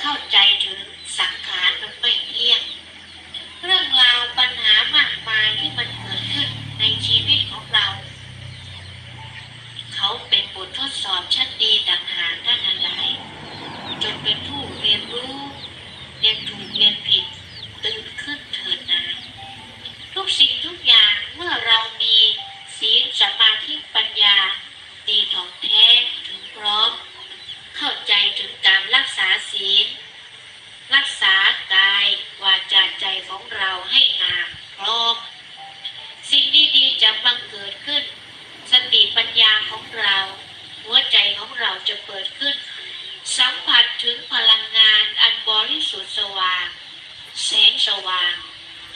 เข้าใจถึงสังขารมันไม่เที่ยง เรื่องราวปัญหามากมายที่มันเกิดขึ้นในชีวิตของเรา เขาเป็นบททดสอบชั้นดีต่างหากท่านทั้งหลาย จนเป็นผู้เรียนรู้ เรียนถูกเรียนผิด ตื่นขึ้นเถิดนะ ทุกสิ่งทุกอย่างเมื่อเรามีศีลสมาธิปัญญา ดีของแท้ถึงพร้อม เข้าใจถึงการรักษาศีล รักษากายวาจาใจของเราให้งามพร้อม สิ่งดีๆจะบังเกิดขึ้น สติปัญญาของเรา หัวใจของเราจะเปิดขึ้น สัมผัสถึงพลังงานอันบริสุทธิ์สว่าง แสงสว่าง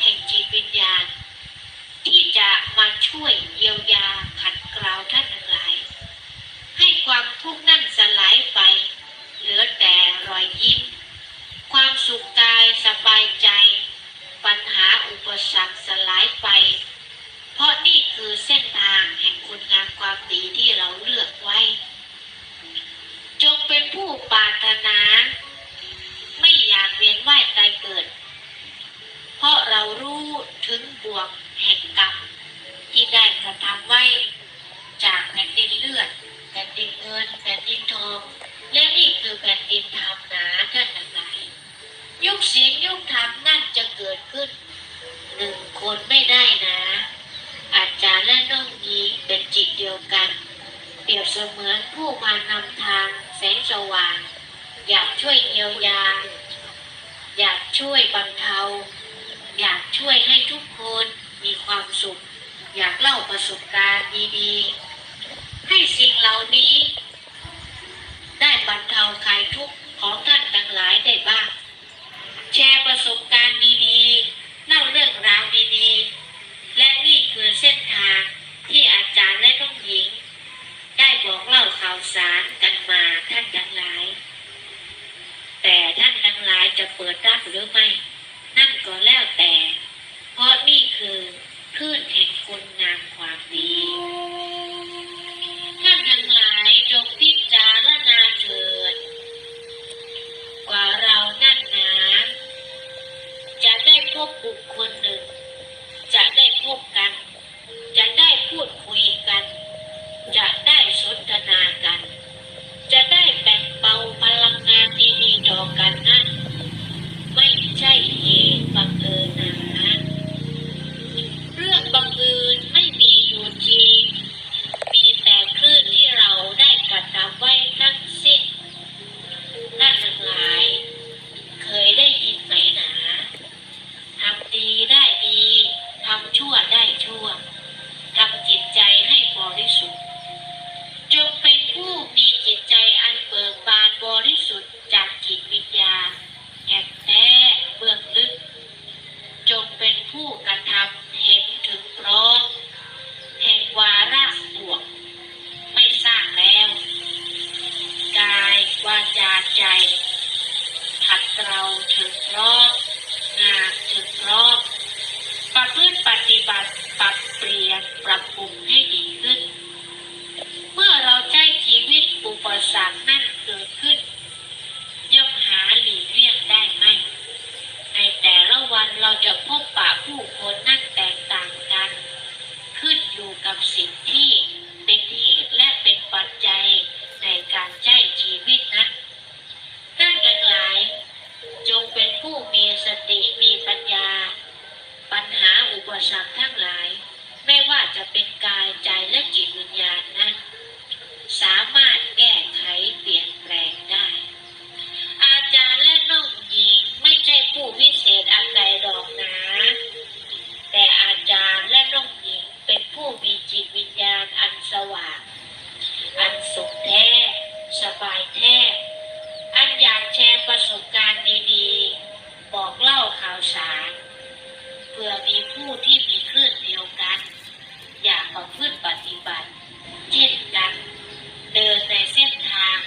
แห่งจิตวิญญาณ ที่จะมาช่วยเยียวยาขัดเกลาท่านทั้งหลาย ให้ความทุกข์นั่นสลายไป เหลือแต่รอยยิ้ม ความสุขกายสบายใจ ปัญหาอุปสรรคสลายไป เพราะนี่คือเส้นทางแห่งคุณงามความดีที่เราเลือกไว้ จงเป็น ผู้ปรารถนา ไม่อยากเวียนว่ายตายเกิด เพราะเรารู้ถึงบ่วงแห่งกรรมที่ได้กระทำไว้จากแผ่นดินเลือดแผ่นดินเงินแผ่นดินทองและนี่คือแผ่นดินธรรมนาท่านทั้งหลายยุคศีลยุคธรรมนั่นจะเกิดขึ้นหนึ่งคนไม่ได้นะ อาจารย์และน้องหญิงเป็นจิตเดียวกัน เปรียบเสมือนผู้มานำทาง สงสว่าง อยากช่วยเยียวยา อยากช่วยบรรเทา อยากช่วยให้ทุกคนมีความสุข อยากเล่าประสบการณ์ดีๆ ให้สิ่งเหล่านี้ ได้บรรเทาคลายทุกข์ของท่านทั้งหลายได้บ้าง แชร์ประสบการณ์ดีๆ เล่าเรื่องราวดีๆ และนี่คือเส้นทางที่อาจารย์และน้องหญิง ได้บอกเล่าข่าวสารกันมาท่านทั้งหลาย แต่ท่านทั้งหลายจะเปิดรับหรือไม่ นั่นก็แล้วแต่ เพราะนี่คือคลื่นแห่งคุณงามความดี ท่านทั้งหลายจงพิจารณาเถิด กว่าเรานั่นหนาจะได้ พบบุคคลหนึ่ง จะได้พบกัน จะได้พูดคุยกัน จะได้สนทนากัน จะได้แบ่งเบาพลังงานดีๆต่อกันนั่น ไม่ใช่เหตุบังเอิญนะ เรื่องบังเอิญไม่มีอยู่จริง มีแต่คลื่นที่เราได้กระทำไว้ทั้งสิ้นท่านทั้งหลาย เคยได้ยินไหมหนาทำดีได้ดีทำชั่วได้ชั่วทำจิตใจให้บริสุทธิ์ จงเป็นผู้มีจิตใจอันเบิกบานบริสุทธิ์จากจิตวิญญาณแก่แท้เบื้องลึก จงเป็นผู้กระทำเห็นถึงพร้อมแห่งวาระบวก ไม่สร้างแล้ว กายวาจาใจ ขัดเกลาถึงพร้อมงานถึงพร้อมประพฤติปฏิบัติปรับเปลี่ยน ปรุงให้ดีขึ้น เมื่อเราใช้ชีวิตอุปสรรคนั่นเกิดขึ้น ย่อมหาหลีกเลี่ยงได้ไหมในแต่ละวันเราจะพบปะผู้คนนั่นแตกต่างกัน ขึ้นอยู่กับสิ่งที่าวสารเพื่อมีผู้ที่มีคลื่นเดียวกัน อยากประพฤติปฏิบัติเช่นกัน เดินในเส้นทาง